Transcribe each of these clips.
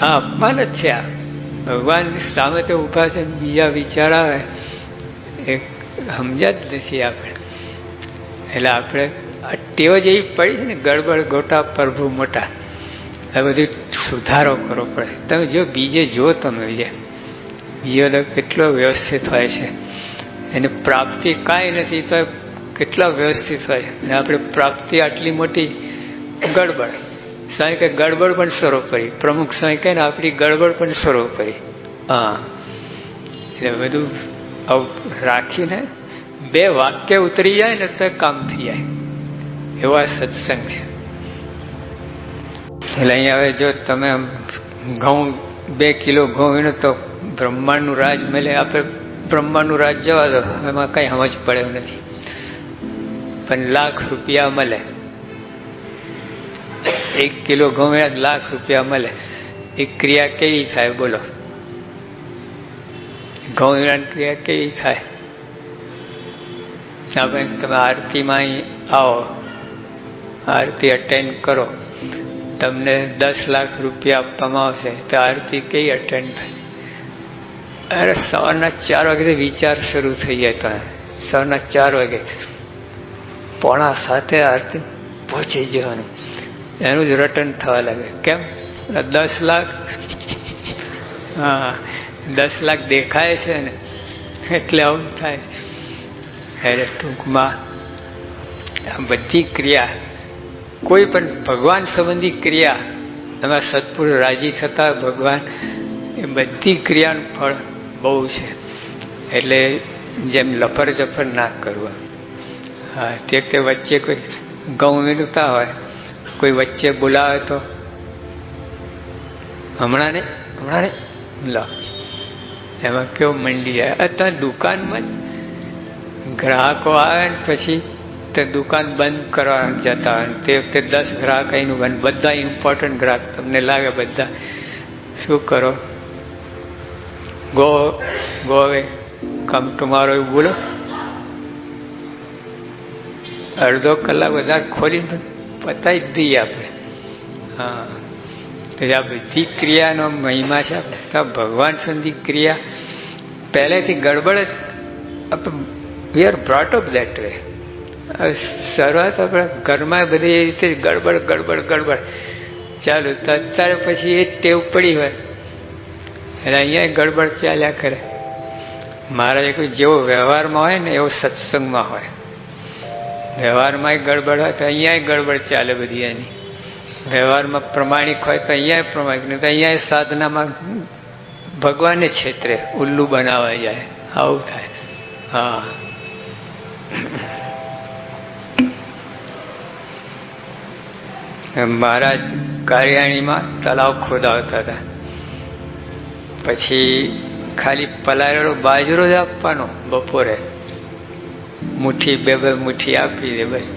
હા અપમાન જ છે આ. ભગવાન સામે તો ઊભા છે બીજા વિચાર આવે. એ સમજ્યા જ નથી આપણે. એટલે આપણે આ ટેવ જેવી પડી છે ને, ગડબડ ગોટા, પ્રભુ મોટા. આ બધું સુધારો કરવો પડે. તમે જો બીજે જો તમે બીજે બીજો કેટલો વ્યવસ્થિત હોય છે. એની પ્રાપ્તિ કાંઈ નથી, તો કેટલા વ્યવસ્થિત હોય. અને આપણે પ્રાપ્તિ આટલી મોટી ગડબડ. સ્વામી કે ગડબડ પણ સર્વોપરી પ્રમુખ સ્વામી કહે ને આપણી ગડબડ પણ સર્વોપરી હા. એટલે બધું રાખીને બે વાક્ય ઉતરી જાય ને તો કામ થઈ જાય. એવા સત્સંગ છે. એટલે અહીંયા હવે જો તમે ઘઉં, બે કિલો ઘઉં વીણો તો બ્રહ્માંડનું રાજ મળે. આપણે બ્રહ્માંડનું રાજ જવા દો. એમાં કંઈ સમજ પડે નથી. પણ લાખ રૂપિયા મળે. એક કિલો ઘઉં લાખ રૂપિયા મળે. એ ક્રિયા કેવી થાય બોલો? ઘઉં ક્રિયા કેવી થાય? આપણે તમે આરતીમાં આવો. આરતી અટેન્ડ કરો. તમને દસ લાખ રૂપિયા આપવામાં આવશે. તો આરતી કઈ અટેન્ડ થાય અરે સવારના ચાર વાગે વિચાર શરૂ થઈ જાય તો. સવારના ચાર વાગે. પોણા સાથે આરતી પહોંચી જવાનું. એનું જ રટન થવા લાગે. કેમ? દસ લાખ, હા, દસ લાખ દેખાય છે ને, એટલે આવું થાય. એટલે ટૂંકમાં, આ બધી ક્રિયા, કોઈ પણ ભગવાન સંબંધી ક્રિયા, એમાં સત્પુર રાજી થતા ભગવાન, એ બધી ક્રિયાનું ફળ બહુ છે. એટલે જેમ લફર જફર ના કરવા. હા, તે વચ્ચે કોઈ ઘઉં વીણતા હોય કોઈ વચ્ચે બોલાવે તો? હમણાં ને હમણાં ને લો. એમાં કેવો મંડી જાય અત્યારે દુકાનમાં ગ્રાહકો આવે ને પછી તે દુકાન બંધ કરવા જતા હોય તે વખતે દસ ગ્રાહક અહીંનું બંધ બધા ઇમ્પોર્ટન્ટ ગ્રાહક તમને લાગે બધા. શું કરો? ગો ગો હવે કમ ટુમારો એવું બોલો? અડધો કલાક બધા ખોલીને પતાવી જ દઈએ આપણે. હા. તો આ બધી ક્રિયાનો મહિમા છે બધા ભગવાન સુધી ક્રિયા પહેલેથી ગડબડ જ we are brought up that way શરૂઆત આપણે ઘરમાં બધી એ રીતે ગડબડ ગડબડ ગડબડ. ચાલુ તો અત્યારે પછી એ ટેવ પડી હોય. એટલે અહીંયા ગડબડ ચાલ્યા કરે. મારા કોઈ જેવો વ્યવહારમાં હોય ને એવો સત્સંગમાં હોય. વ્યવહારમાં ગડબડ હોય તો અહીંયા ગડબડ ચાલે બધી એની. વ્યવહારમાં પ્રમાણિક હોય તો અહીંયા પ્રમાણિક, નહીં તો અહીંયા સાધનામાં ભગવાને છેતરે, ઉલ્લુ બનાવાઈ જાય, આવું થાય. હા. મહારાજ કાર્યાણીમાં તલાવ ખોદાવતા હતા. પછી ખાલી પલાળેલો બાજરો જ આપવાનો બપોરે. મુઠ્ઠી, બે બે મુઠ્ઠી આપી દે બસ.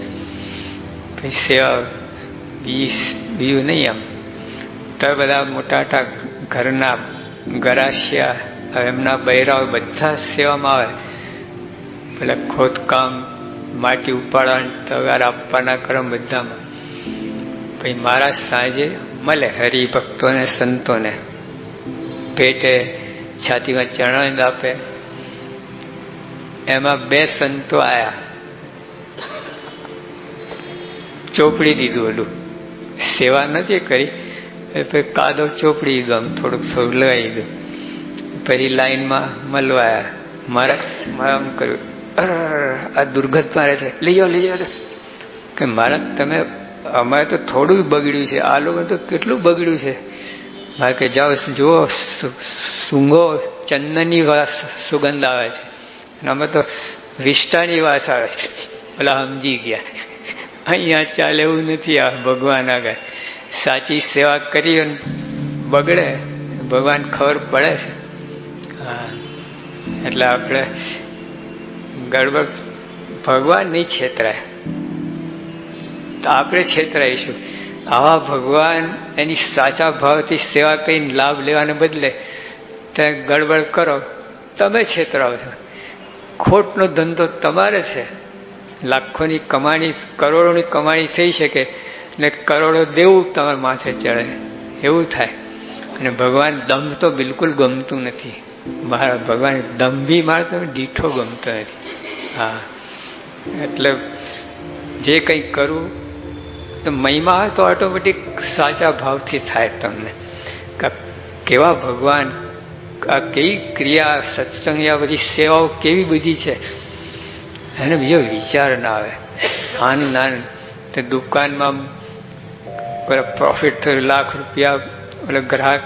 પછી સેવા બીજ બીજું નહીં આમ. તો બધા મોટા ઘરના ગરાશિયા એમના બૈરાઓ બધા સેવામાં આવે. પેલા ખોદકામ, માટી ઉપાડવાની તગાર આપવાના ક્રમ બધામાં. પછી મારા સાંજે મળે હરિભક્તોને, સંતોને. પેટે છાતીમાં ચરણ આપે એમાં બે સંતો આયા ચોપડી દીધું ઓલું સેવા નથી કરી પછી કાદો ચોપડી દીધો આમ થોડુંક થોડું લગાવી દીધું પછી લાઈનમાં મળવાયા મારા મારા આમ કર્યું આ દુર્ગંધ મારે છે લઈ જાઓ લઈ જાઓ કે મારા તમે અમારે તો થોડું બગડ્યું છે આ લોકો તો કેટલું બગડ્યું છે મારે કે જાઓ જુઓ સૂંઘો ચંદનની સુગંધ આવે છે અમે તો વિષ્ટાની વાસ પેલા સમજી ગયા. અહીંયા ચાલે એવું નથી, આ ભગવાન આગળ. સાચી સેવા કરી બગડે, ભગવાન ખબર પડે છે. હા. એટલે આપણે ગડબડ ભગવાન નહીં છેતરાય. તો આપણે છેતરાઈશું. આવા ભગવાન એની સાચા ભાવથી સેવા કરીને લાભ લેવાને બદલે ત્યાં ગડબડ કરો, તમે છેતરાવ છો. ખોટનો ધંધો તમારે છે. લાખોની કમાણી, કરોડોની કમાણી થઈ શકે ને કરોડો દેવું તમારા માથે ચડે. એવું થાય. અને ભગવાન દમ તો બિલકુલ ગમતું નથી. મારા ભગવાન દંભી મારે તો દીઠો ગમતો નથી. હા. એટલે જે કંઈ કરું, તો મહિમા હોય તો ઓટોમેટિક સાચા ભાવથી થાય તમને. કેવા ભગવાન આ કેવી ક્રિયા, સત્સંગ આ બધી સેવાઓ કેવી બધી છે? એને બીજો વિચાર ના આવે. આન નાન, તે દુકાનમાં પેલા પ્રોફિટ થયું, લાખ રૂપિયા, એટલે ગ્રાહક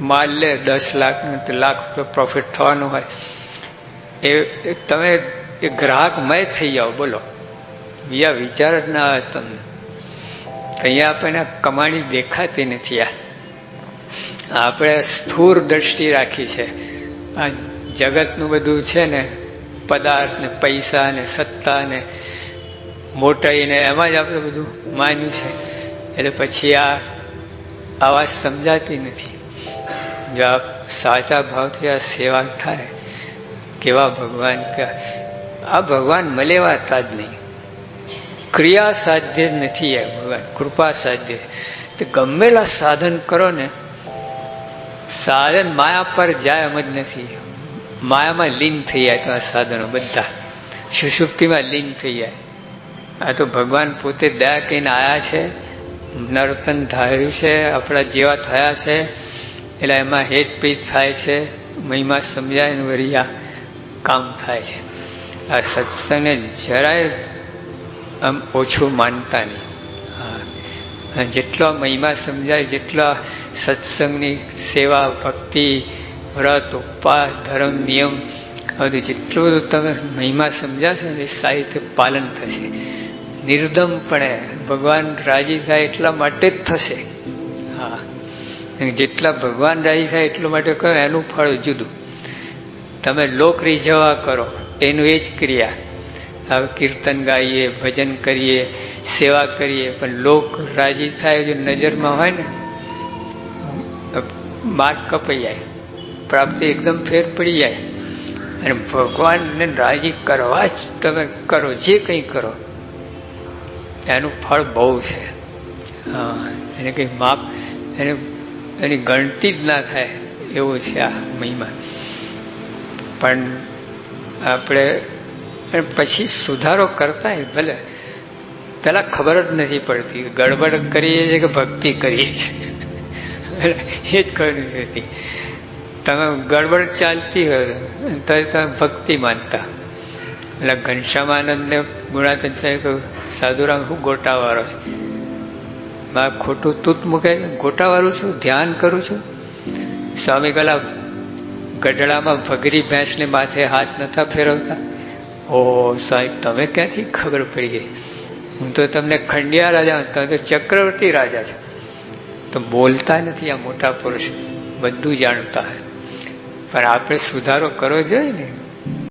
માલ લે, દસ લાખનું તો લાખ રૂપિયા પ્રોફિટ થવાનું હોય. એ તમે, એ ગ્રાહકમય થઈ જાઓ, બોલો. બીજા વિચાર જ ના આવે તમને. અહીંયા આપણને કમાણી દેખાતી નથી આ. આપણે સ્થૂર દ્રષ્ટિ રાખી છે. આ જગતનું બધું છે ને, પદાર્થ ને, પૈસા ને, સત્તા ને મોટાઈ ને, એમાં જ આપણે બધું માન્યું છે. એટલે પછી આ, આવા સમજાતી નથી. જો આપ સાચા ભાવથી આ સેવા થાય, કેવા ભગવાન આ ભગવાન મલેવાતા જ નહીં. ક્રિયા સાધ્ય નથી આ ભગવાન, કૃપા સાધ્ય. તો ગમેલા સાધન કરો ને સાધન માયા પર જાય એમ જ નથી. માયામાં લીન થઈ જાય તો આ સાધનો બધા. સુષુપ્તિમાં લીન થઈ જાય. આ તો ભગવાન પોતે દયા કહીને આવ્યા છે. નર્તન ધાર્યું છે, આપણા જેવા થયા છે. એટલે એમાં હેતપ્રીત થાય છે, મહિમા સમજાય ને વળી કામ થાય છે. આ સત્સંગને જરાય આમ ઓછું માનતા નહીં. જેટલો મહિમા સમજાય, જેટલા સત્સંગની સેવા, ભક્તિ, વ્રત, ઉપવાસ, ધર્મ, નિયમ બધું જેટલું તમે મહિમા સમજાશો ને સાહિત્ય પાલન થશે. નિર્દમપણે ભગવાન રાજી થાય એટલા માટે જ થશે. હા. જેટલા ભગવાન રાજી થાય એટલા માટે કહો, એનું ફળ જુદું. તમે લોક રીઝવા કરો, એનું એ જ ક્રિયા. હવે કીર્તન ગાઈએ, ભજન કરીએ સેવા કરીએ, પણ લોક રાજી થાય જો નજરમાં હોય ને માર્ગ કપાઈ જાય. પ્રાપ્તિ એકદમ ફેર પડી જાય. અને ભગવાનને રાજી કરવા જ તમે કરો, જે કંઈ કરો, એનું ફળ બહુ છે. હા, એને કંઈ માપ, એને, એની ગણતી જ ના થાય, એવું છે આ મહિમા. પણ આપણે પછી સુધારો કરતા ભલે. પેલા ખબર જ નથી પડતી. ગડબડ કરીએ છીએ કે ભક્તિ કરીએ છીએ? એ જ ખબર નથી તમે ગડબડ ચાલતી હોય, તો તમે ભક્તિ માનતા. એટલે ઘનશ્યામાનંદને ગુણાતન સાહેબ સાધુરામ, હું ગોટાવાળો છે. મારે ખોટું તૂત મૂકે ગોટાવાળું છું? ધ્યાન કરું છું? સ્વામી કલા ગઢડામાં ભગરી ભેંસને માથે હાથ નતા ફેરવતા. ઓ સાહેબ, તમે ક્યાંથી ખબર પડી ગઈ? હું તો તમને ખંડિયા રાજા તમે તો ચક્રવર્તી રાજા છો. તો બોલતા નથી આ મોટા પુરુષ, બધું જાણતા હોય. પણ આપણે સુધારો કરવો જોઈએ ને?